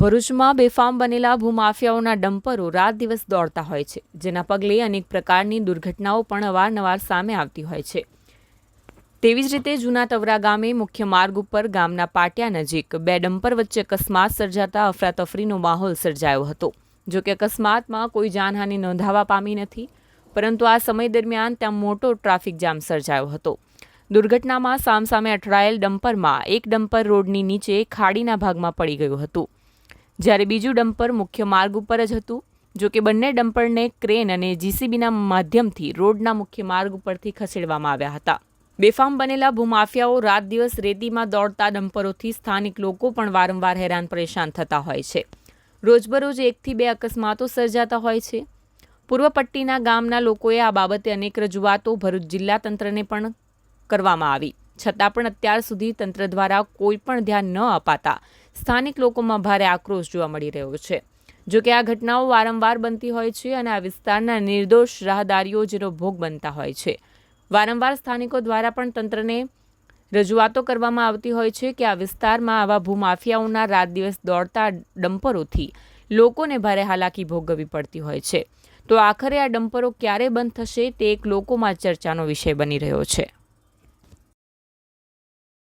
ભરૂચમાં બેફામ બનેલા ભૂમાફિયાઓના ડમ્પરો રાત દિવસ દોડતા હોય છે, જેના પગલે અનેક પ્રકારની દુર્ઘટનાઓ પણ અવારનવાર સામે આવતી હોય છે. તેવી જ રીતે જૂના તવરા ગામે મુખ્ય માર્ગ ઉપર ગામના પાટિયા નજીક બે ડમ્પર વચ્ચે અકસ્માત સર્જાતા અફરાતફરીનો માહોલ સર્જાયો હતો. જો કે અકસ્માતમાં કોઈ જાનહાનિ નોંધાવા પામી નથી, પરંતુ આ સમય દરમિયાન ત્યાં મોટો ટ્રાફિક જામ સર્જાયો હતો. દુર્ઘટનામાં સામસામે અથડાયેલ ડમ્પરમાં એક ડમ્પર રોડની નીચે ખાડીના ભાગમાં પડી ગયું હતું. જ્યારે બીજું ડમ્પર મુખ્ય માર્ગ ઉપર જ હતું, જો કે બંને ડમ્પરને ક્રેન અને જીસીબીના માધ્યમથી રોડના મુખ્ય માર્ગ ઉપરથી ખસેડવામાં આવ્યા હતા. બેફામ બનેલા ભૂમાફિયાઓ રાત દિવસ રેતીમાં દોડતા ડમ્પરોથી સ્થાનિક લોકો પણ વારંવાર હેરાન પરેશાન થતા હોય છે. રોજબરોજ એકથી બે અકસ્માતો સર્જાતા હોય છે. પૂર્વ પટ્ટીના ગામના લોકોએ આ બાબતે અનેક રજૂઆતો ભરૂચ જિલ્લા તંત્રને પણ કરવામાં આવી. છતાં પણ અત્યાર સુધી તંત્ર દ્વારા કોઈ પણ ધ્યાન ન અપાતા સ્થાનિક લોકોમાં ભારે આક્રોશ જોવા મળી રહ્યો છે. જો કે આ ઘટનાઓ વારંવાર બનતી હોય છે અને આ વિસ્તારના નિર્દોષ રાહદારીઓ જેનો ભોગ બનતા હોય છે. વારંવાર સ્થાનિકો દ્વારા પણ તંત્રને રજૂઆતો કરવામાં આવતી હોય છે કે આ વિસ્તારમાં આવા ભૂમાફિયાઓના રાત દિવસ દોડતા ડમ્પરોથી લોકોને ભારે હાલાકી ભોગવવી પડતી હોય છે. તો આખરે આ ડમ્પરો ક્યારે બંધ થશે તે એક લોકોમાં ચર્ચાનો વિષય બની રહ્યો છે.